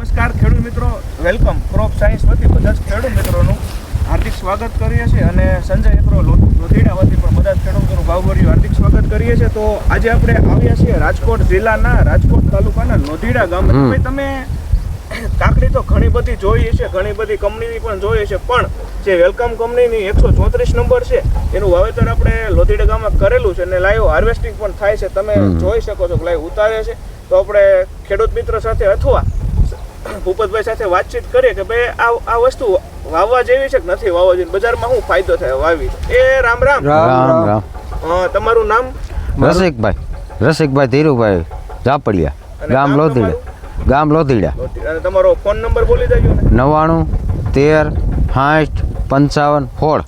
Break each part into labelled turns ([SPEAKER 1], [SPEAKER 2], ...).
[SPEAKER 1] નમસ્કાર ખેડૂત મિત્રો. વેલકમ ક્રોપ સાયન્સ વતી બધા જ ખેડૂત મિત્રોનું હાર્દિક સ્વાગત કરીએ છીએ અને સંજય એગ્રો લોધીડા વતી પણ બધા જ ખેડૂતોનું ભાવભર્યું હાર્દિક સ્વાગત કરીએ છીએ. તો આજે આપણે આવ્યા છીએ રાજકોટ જિલ્લાના રાજકોટ તાલુકાના લોધીડા ગામે. ભાઈ તમે કાકડી તો ઘણી બધી જોઈએ છે ઘણી બધી કંપનીની પણ જોઈએ છે પણ જે વેલકમ કંપનીની એકસો ચોત્રીસ નંબર છે એનું વાવેતર આપણે લોધીડા ગામમાં કરેલું છે અને લાઈવ હાર્વેસ્ટિંગ પણ થાય છે. તમે જોઈ શકો છો લાઈવ ઉતારે છે. તો આપણે ખેડૂત મિત્ર સાથે અથવા ભૂપતભાઈ સાથે વાતચીત કરીએ કે ભાઈ આ આ વસ્તુ વાવવા જેવી છે કે નથી વાવવા જેવી બજારમાં શું ફાયદો થાય વાવી? એ રામ રામ.
[SPEAKER 2] રામ રામ
[SPEAKER 1] તમારું નામ?
[SPEAKER 2] રસિકભાઈ રસિકભાઈ ધીરુભાઈ
[SPEAKER 1] જાપડિયા
[SPEAKER 2] ગામ લોધીડા ગામ લોધીડા.
[SPEAKER 1] અને તમારો ફોન નંબર બોલી દેજો ને.
[SPEAKER 2] નવ્વાણું તેર સાઠ પંચાવન સોળ.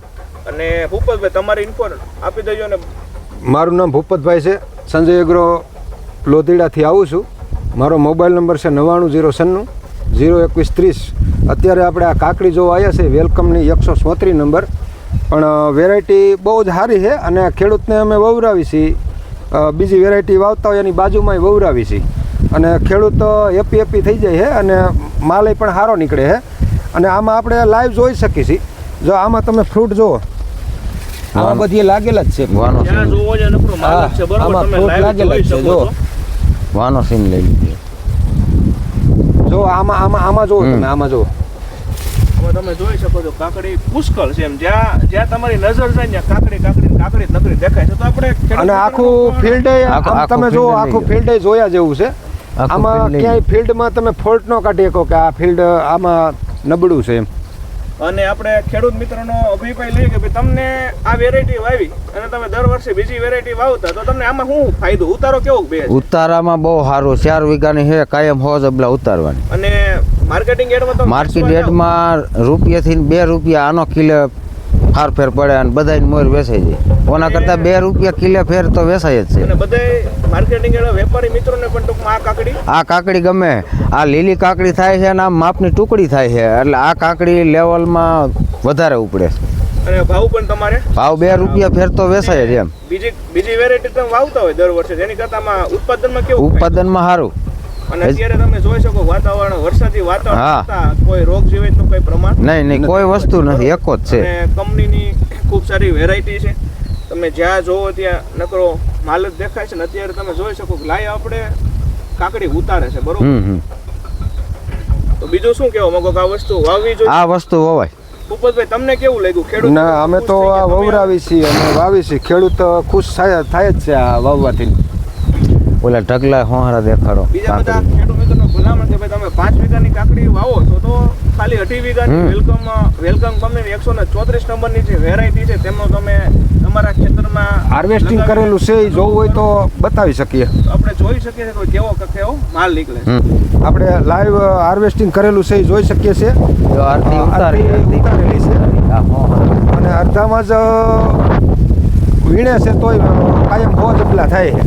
[SPEAKER 1] અને ભૂપતભાઈ તમારી ઇન્ફો આપી દેજો ને.
[SPEAKER 3] મારું નામ ભૂપતભાઈ છે. સંજય એગ્રો લોધીડાથી આવું છું. મારો મોબાઈલ નંબર છે નવ્વાણું જીરો સન્નું જીરો એકવીસ ત્રીસ. અત્યારે આપણે આ કાકડી જોવા આવ્યા છે વેલકમની એકસો સોત્રીસ નંબર. પણ વેરાયટી બહુ જ સારી છે અને ખેડૂતને અમે વવરાવી છીએ. બીજી વેરાયટી વાવતા હોય એની બાજુમાં વવરાવી છીએ. અને ખેડૂત હેપી હેપી થઈ જાય છે અને માલય પણ સારો નીકળે છે. અને આમાં આપણે લાઈવ જોઈ શકીએ છીએ. જો આમાં તમે ફ્રૂટ જુઓ. આમાં બધી લાગેલા જ છે.
[SPEAKER 2] વાનો
[SPEAKER 3] આમાં લાગેલા જ છે, જો.
[SPEAKER 1] છો.
[SPEAKER 2] વાનો સીન લઈ લીધી.
[SPEAKER 3] જો આમાં આમાં આમાં
[SPEAKER 2] જો
[SPEAKER 3] તમે આમાં
[SPEAKER 1] જો તમે જોઈ શકો છો કાકડી પુષ્કળ છે એમ. જ્યાં જ્યાં તમારી નજર જાય ને ત્યાં કાકડી કાકડી ને કાકડી નકરી દેખાય છે. તો આપણે
[SPEAKER 3] અને આખું ફિલ્ડ તમે
[SPEAKER 2] જો
[SPEAKER 3] જુઓ આખું ફિલ્ડ જોયા જેવું છે. આમાં ક્યાંય ફિલ્ડમાં તમે ફોલ્ટ ન કાઢી શકો કે આ ફિલ્ડ આમાં નબળું છે એમ.
[SPEAKER 1] અને આપણે ખેડૂત મિત્રનો અભિપ્રાય લઈએ કે ભાઈ તમને આ વેરાયટી વાવી અને તમે દર વર્ષે બીજી વેરાયટી વાવતા તો તમને આમાં શું ફાયદો? ઉતારો કેવો બે
[SPEAKER 2] ઉતારામાં બહુ સારું. ચાર વીઘાની છે કાયમ હોજ અબલા ઉતારવાની.
[SPEAKER 1] અને માર્કેટિંગ એડમાં તો
[SPEAKER 2] માર્કેટ રેટમાં રૂપિયાથી બે રૂપિયા આનો કિલો ફાર ફેર પડે અને બધાય મોર વેચાઈ જાય. ઓના કરતાં બે રૂપિયા કિલો ફેર તો વેચાય જ છે.
[SPEAKER 1] બધાય માર્કેટિંગ વેપારી મિત્રોને પણ ટૂંકમાં આ કાકડી?
[SPEAKER 2] આ કાકડી ગમે. આ લીલી કાકડી થાય છે અને આ માપની ટુકડી થાય છે. એટલે આ કાકડી લેવલમાં વધારે ઉપડે.
[SPEAKER 1] અને ભાવ પણ તમારે?
[SPEAKER 2] ભાવ બે રૂપિયા ફેર તો વેચાય જ એમ.
[SPEAKER 1] બીજી બીજી વેરાયટી તમે વાવતા હોય દર વર્ષે જેની કરતા ઉત્પાદનમાં કેવું
[SPEAKER 2] ઉત્પાદનમાં સારું
[SPEAKER 1] અને અત્યારે તમે જોઈ શકો વાતાવરણ વરસાદી વાતાવરણ કોઈ રોગ જીવાતનું કોઈ પ્રમાણ
[SPEAKER 2] નહીં નહીં કોઈ વસ્તુ નથી એક જ છે.
[SPEAKER 1] કંપનીની ખૂબ સારી વેરાયટી છે. તમે જ્યાં જોવો ત્યાં નકરો માલ જ દેખાય છે ને અત્યારે તમે જોઈ શકો કે લાય આપણે કાકડી ઉતારે છે બરોબર? તો બીજું શું કહેવા માંગો કે આ વસ્તુ વાવવી જોઈએ?
[SPEAKER 2] આ વસ્તુ હોવાય
[SPEAKER 1] ભૂપતભાઈ તમને કેવું લાગ્યું? ખેડૂત
[SPEAKER 3] ના અમે તો આ? વવરાવી છીએ અને વાવી છીએ. ખેડૂત ખુશ થાય થાય જ છે આ વાવવાથી.
[SPEAKER 2] ઓલા ઢગલા હોહારા દેખાડો
[SPEAKER 1] બીજા બધા. ખેડૂત મિત્રોનો ભલામણ કે ભાઈ તમે પાંચ વીઘાની કાકડી વાવો તો તો ખાલી અઢી વીઘાની વેલકમ વેલકમ કંપનીની એકસો ને ચોત્રીસ નંબરની જે વેરાયટી છે તેમનો તમે તમારા ખેતરમાં
[SPEAKER 3] હાર્વેસ્ટિંગ કરેલું છે એ જોવું હોય તો બતાવી શકીએ.
[SPEAKER 1] આપણે જોઈ શકીએ છીએ કે કેવો કે કેવો માલ નીકળે. છે
[SPEAKER 3] આપણે લાઈવ હાર્વેસ્ટિંગ કરેલું છે એ જોઈ શકીએ છીએ.
[SPEAKER 2] જો આરતી ઉતારી
[SPEAKER 3] ઉતારેલી છે. અને અડધામાં જ વીણે છે તોય કાયમ બહુ જબલા થાય છે.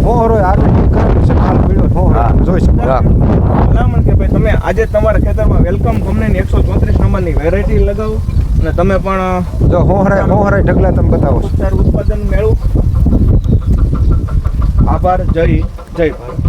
[SPEAKER 3] મોહરો હાર્વેસ્ટિંગ કરેલું છે માલ પીળો મોહરો
[SPEAKER 2] હા.
[SPEAKER 3] જોઈ શકો
[SPEAKER 2] હા.
[SPEAKER 1] ભલામણ કે ભાઈ તમે આજે તમારા ખેતરમાં વેલકમ કંપનીની એકસો ચોત્રીસ નંબરની વેરાયટી લગાવો અને તમે પણ
[SPEAKER 3] જો હોહરાય હોહરાય ઢગલા તમે બતાવો
[SPEAKER 1] ઉત્પાદન મેળવું આભાર જય જય ભારત